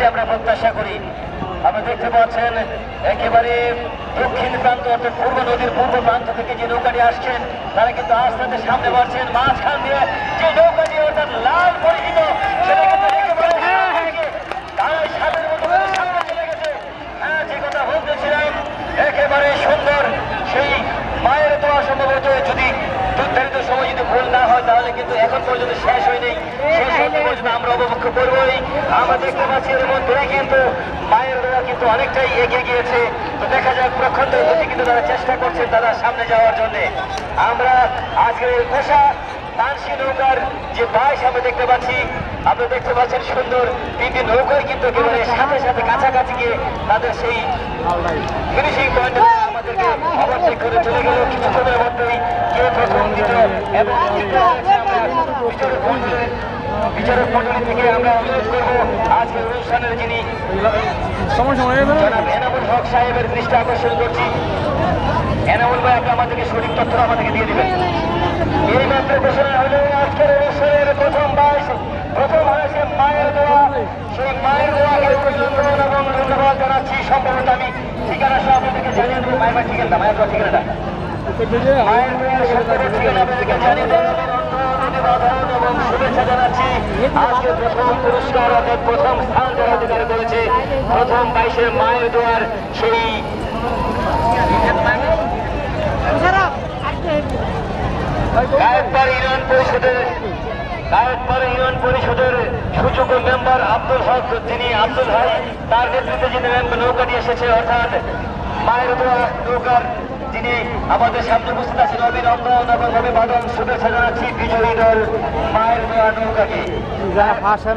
সেটা আমরা প্রত্যাশা করি আমরা দেখতে পাচ্ছেন একেবারে দক্ষিণ প্রান্ত অর্থাৎ পূর্ব নদীর পূর্ব প্রান্ত থেকে যে নৌকাটি আসছেন তারা কিন্তু আস্তে আস্তে সামনে বাড়ছেন মাঝখান দিয়ে যে নৌকাটি অর্থাৎ লাল পরিচিত সেটা কিন্তু গেছে। হ্যাঁ যে কথা বলতেছিলাম একেবারে সুন্দর সেই মায়ের দোয়া সম্ভবত যদি নির্ধারিত সময় যদি ভুল না হয় তাহলে কিন্তু এখন পর্যন্ত শেষ হয়নি। শেষ হতে পর্যন্ত আমরা অবমুখ্য করবোই আমরা দেখতে পাচ্ছি এর মধ্যে কিন্তু মায়ের দোয়া কিন্তু অনেকটাই এগিয়ে গিয়েছে। তো দেখা যাক প্রখণ্ডের প্রতি কিন্তু তারা চেষ্টা করছে তারা সামনে যাওয়ার জন্য। আমরা আজকের এই কোষা তানসি নৌকার যে বাইশ আমরা দেখতে পাচ্ছি, আপনি দেখতে পাচ্ছেন সুন্দর তিনটি নৌকায় কিন্তু একেবারে সাথে সাথে কাছাকাছি গিয়ে তাদের সেই ফিনিশিং পয়েন্টে আমাদেরকে ওভারটেক করে চলে গেল। কিছুক্ষণের মধ্যেই কে প্রথম দ্বিতীয় এবং বিচারক মন্ডলী থেকে আমরা অনুরোধ করব আজকের অনুষ্ঠানের যিনি জনাব এনামুল হক সাহেবের দৃষ্টি আকর্ষণ করছি। এনামুল ভাই আপনি আমাদেরকে সঠিক তথ্য আমাদেরকে দিয়ে দিবেন। এই মাত্র ঘোষণা হলো আজকের অনুষ্ঠানের প্রথম বাইশ প্রথম হয়েছে মায়ের দোয়া। সেই মায়ের দোয়াকে এবং ধন্যবাদ জানাচ্ছি। সম্ভবত আমি ঠিকানা সহ আপনাদেরকে জানিয়ে দেবো। মায়ের ঠিকানা মায়ের দোয়া ঠিকানাটা। মায়ের দোয়ার ঠিকানা আপনাদেরকে জানিয়ে দেবো। অভিনন্দন এবং শুভেচ্ছা জানাচ্ছি আজকে প্রথম পুরস্কার অর্থাৎ প্রথম স্থান যারা অধিকার করেছে, প্রথম বাইশের মায়ের দোয়ার সেই পরিষদের গায়কবাড়ি ইউনিয়ন আব্দুল হক, যিনি আব্দুল ভাই, তার নেতৃত্বে যিনি নৌকাটি এসেছে, অর্থাৎ মায়ের দোয়া, নৌকার যিনি আমাদের সামনে উপস্থিত আছেন আমি রঙ্গনগরভাবে বাদল শুভেচ্ছা জানাচ্ছি বিজয়ী দল মায়ের দোয়া নৌকাকে। ভাষা